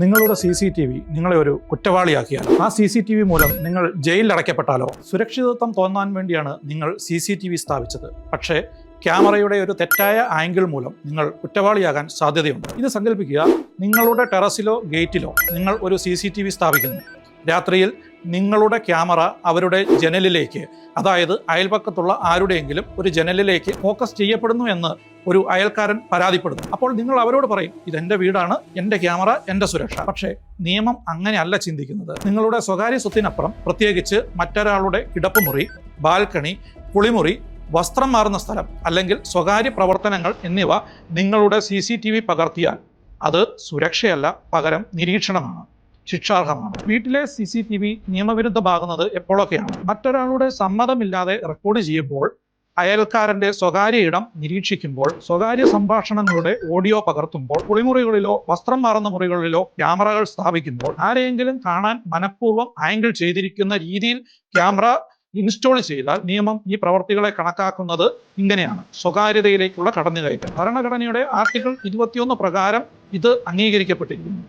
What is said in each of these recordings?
നിങ്ങളുടെ C C T V നിങ്ങളെ ഒരു കുറ്റവാളിയാക്കിയാൽ ആ സി സി ടി വി മൂലം നിങ്ങൾ ജയിലിൽ അടയ്ക്കപ്പെട്ടാലോ സുരക്ഷിതത്വം തോന്നാൻ വേണ്ടിയാണ് നിങ്ങൾ സി സി ടി വി സ്ഥാപിച്ചത്. പക്ഷേ ക്യാമറയുടെ ഒരു തെറ്റായ ആംഗിൾ മൂലം നിങ്ങൾ കുറ്റവാളിയാകാൻ സാധ്യതയുണ്ട്. ഇത് സങ്കല്പിക്കുക നിങ്ങളുടെ ടെറസിലോ ഗേറ്റിലോ നിങ്ങൾ ഒരു സി സി ടി വി സ്ഥാപിക്കുന്നു. രാത്രിയിൽ നിങ്ങളുടെ ക്യാമറ അവരുടെ ജനലിലേക്ക് അതായത് അയൽപക്കത്തുള്ള ആരുടെയെങ്കിലും ഒരു ജനലിലേക്ക് ഫോക്കസ് ചെയ്യപ്പെടുന്നു എന്ന് ഒരു അയൽക്കാരൻ പരാതിപ്പെടുന്നു. അപ്പോൾ നിങ്ങൾ അവരോട് പറയും ഇതെന്റെ വീടാണ് എന്റെ ക്യാമറ എന്റെ സുരക്ഷ. പക്ഷേ നിയമം അങ്ങനെയല്ല ചിന്തിക്കുന്നത്. നിങ്ങളുടെ സ്വകാര്യ സ്വത്തിനപ്പുറം പ്രത്യേകിച്ച് മറ്റൊരാളുടെ കിടപ്പുമുറി ബാൽക്കണി കുളിമുറി വസ്ത്രം മാറുന്ന സ്ഥലം അല്ലെങ്കിൽ സ്വകാര്യ പ്രവർത്തനങ്ങൾ എന്നിവ നിങ്ങളുടെ സി പകർത്തിയാൽ അത് സുരക്ഷയല്ല പകരം നിരീക്ഷണമാണ്. ശിക്ഷാർഹമാണ്. വീട്ടിലെ സി സി ടി വി നിയമവിരുദ്ധമാകുന്നത് എപ്പോഴൊക്കെയാണ്? മറ്റൊരാളുടെ സമ്മതമില്ലാതെ റെക്കോർഡ് ചെയ്യുമ്പോൾ അയൽക്കാരന്റെ സ്വകാര്യ ഇടം നിരീക്ഷിക്കുമ്പോൾ സ്വകാര്യ സംഭാഷണങ്ങളുടെ ഓഡിയോ പകർത്തുമ്പോൾ കുളിമുറികളിലോ വസ്ത്രം മാറുന്ന മുറികളിലോ ക്യാമറകൾ സ്ഥാപിക്കുമ്പോൾ ആരെയെങ്കിലും കാണാൻ മനഃപൂർവം ആംഗിൾ ചെയ്തിരിക്കുന്ന രീതിയിൽ ക്യാമറ ഇൻസ്റ്റോൾ ചെയ്താൽ നിയമം ഈ പ്രവർത്തികളെ കണക്കാക്കുന്നത് ഇങ്ങനെയാണ്. സ്വകാര്യതയിലേക്കുള്ള കടന്നുകയറ്റം. ഭരണഘടനയുടെ ആർട്ടിക്കിൾ ഇരുപത്തിയൊന്ന് പ്രകാരം ഇത് അംഗീകരിക്കപ്പെട്ടിരിക്കുന്നു.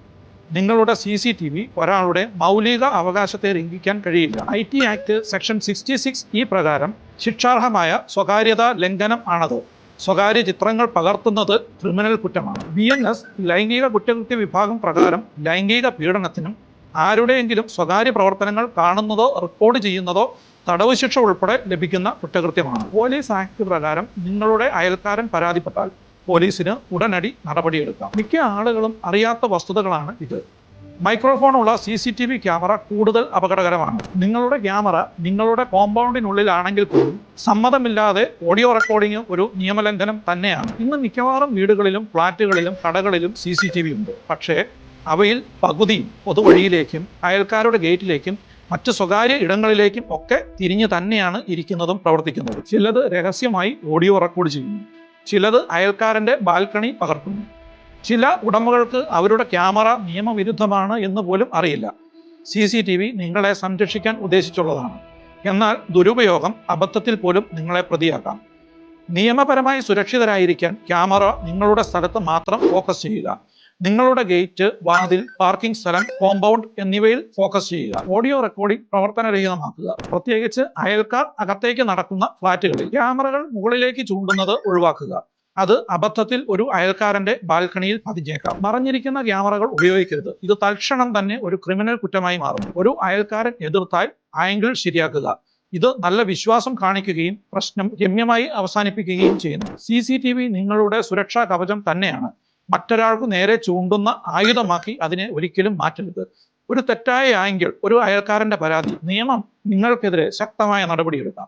നിങ്ങളുടെ സി സി ടി വി ഒരാളുടെ മൗലിക അവകാശത്തെ ലംഘിക്കാൻ കഴിയില്ല. I T act section sixty six ഈ പ്രകാരം ശിക്ഷാർഹമായ സ്വകാര്യതാ ലംഘനം ആണത്. സ്വകാര്യ ചിത്രങ്ങൾ പകർത്തുന്നത് ക്രിമിനൽ കുറ്റമാണ്. ബി എൻ എസ് ലൈംഗിക കുറ്റകൃത്യ വിഭാഗം പ്രകാരം ലൈംഗിക പീഡനത്തിനും ആരുടെയെങ്കിലും സ്വകാര്യ പ്രവർത്തനങ്ങൾ കാണുന്നതോ റെക്കോർഡ് ചെയ്യുന്നതോ തടവ് ശിക്ഷ ഉൾപ്പെടെ ലഭിക്കുന്ന കുറ്റകൃത്യമാണ്. പോലീസ് ആക്ട് പ്രകാരം നിങ്ങളുടെ അയൽക്കാരൻ പരാതിപ്പെട്ടാൽ പോലീസിന് ഉടനടി നടപടിയെടുക്കാം. മിക്ക ആളുകളും അറിയാത്ത വസ്തുതകളാണ് ഇത്. മൈക്രോഫോണുള്ള C C T V camera കൂടുതൽ അപകടകരമാണ്. നിങ്ങളുടെ ക്യാമറ നിങ്ങളുടെ കോമ്പൗണ്ടിനുള്ളിലാണെങ്കിൽ പോലും സമ്മതമില്ലാതെ ഓഡിയോ റെക്കോർഡിംഗ് ഒരു നിയമലംഘനം തന്നെയാണ്. ഇന്ന് മിക്കവാറും വീടുകളിലും ഫ്ളാറ്റുകളിലും കടകളിലും സി സി ടി വി ഉണ്ട്. പക്ഷേ അവയിൽ പകുതിയും പൊതുവഴിയിലേക്കും അയൽക്കാരുടെ ഗേറ്റിലേക്കും മറ്റ് സ്വകാര്യ ഇടങ്ങളിലേക്കും ഒക്കെ തിരിഞ്ഞു തന്നെയാണ് ഇരിക്കുന്നതും പ്രവർത്തിക്കുന്നതും. ചിലത് രഹസ്യമായി ഓഡിയോ റെക്കോർഡ് ചെയ്യുന്നു. ചിലത് അയൽക്കാരന്റെ ബാൽക്കണി പകർത്തുന്നു. ചില ഉടമകൾക്ക് അവരുടെ ക്യാമറ നിയമവിരുദ്ധമാണ് എന്ന് പോലും അറിയില്ല. സി സി ടി വി നിങ്ങളെ സംരക്ഷിക്കാൻ ഉദ്ദേശിച്ചുള്ളതാണ്. എന്നാൽ ദുരുപയോഗം അബദ്ധത്തിൽ പോലും നിങ്ങളെ പ്രതിയാക്കാം. നിയമപരമായി സുരക്ഷിതരായിരിക്കാൻ ക്യാമറ നിങ്ങളുടെ സ്ഥലത്ത് മാത്രം ഫോക്കസ് ചെയ്യുക. നിങ്ങളുടെ ഗേറ്റ് വാതിൽ പാർക്കിംഗ് സ്ഥലം കോമ്പൗണ്ട് എന്നിവയിൽ ഫോക്കസ് ചെയ്യുക. ഓഡിയോ റെക്കോർഡിംഗ് പ്രവർത്തനരഹിതമാക്കുക പ്രത്യേകിച്ച് അയൽക്കാർ അകത്തേക്ക് നടക്കുന്ന ഫ്ളാറ്റുകളിൽ ക്യാമറകൾ മുകളിലേക്ക് ചൂണ്ടുന്നത് ഒഴിവാക്കുക. അത് അബദ്ധത്തിൽ ഒരു അയൽക്കാരന്റെ ബാൽക്കണിയിൽ പതിഞ്ഞേക്കാം. മറഞ്ഞിരിക്കുന്ന ക്യാമറകൾ ഉപയോഗിക്കരുത്. ഇത് തൽക്ഷണം തന്നെ ഒരു ക്രിമിനൽ കുറ്റമായി മാറും ഒരു അയൽക്കാരൻ എതിർത്താൽ ആംഗിൾ ശരിയാക്കുക. ഇത് നല്ല വിശ്വാസം കാണിക്കുകയും പ്രശ്നം രമ്യമായി അവസാനിപ്പിക്കുകയും ചെയ്യുന്നു. സി നിങ്ങളുടെ സുരക്ഷാ കവചം തന്നെയാണ്. മറ്റൊരാൾക്ക് നേരെ ചൂണ്ടുന്ന ആയുധമാക്കി അതിനെ ഒരിക്കലും മാറ്റരുത്. ഒരു തെറ്റായ ആംഗിൾ ഒരു അയൽക്കാരന്റെ പരാതി നിയമം നിങ്ങൾക്കെതിരെ ശക്തമായ നടപടിയെടുക്കാം.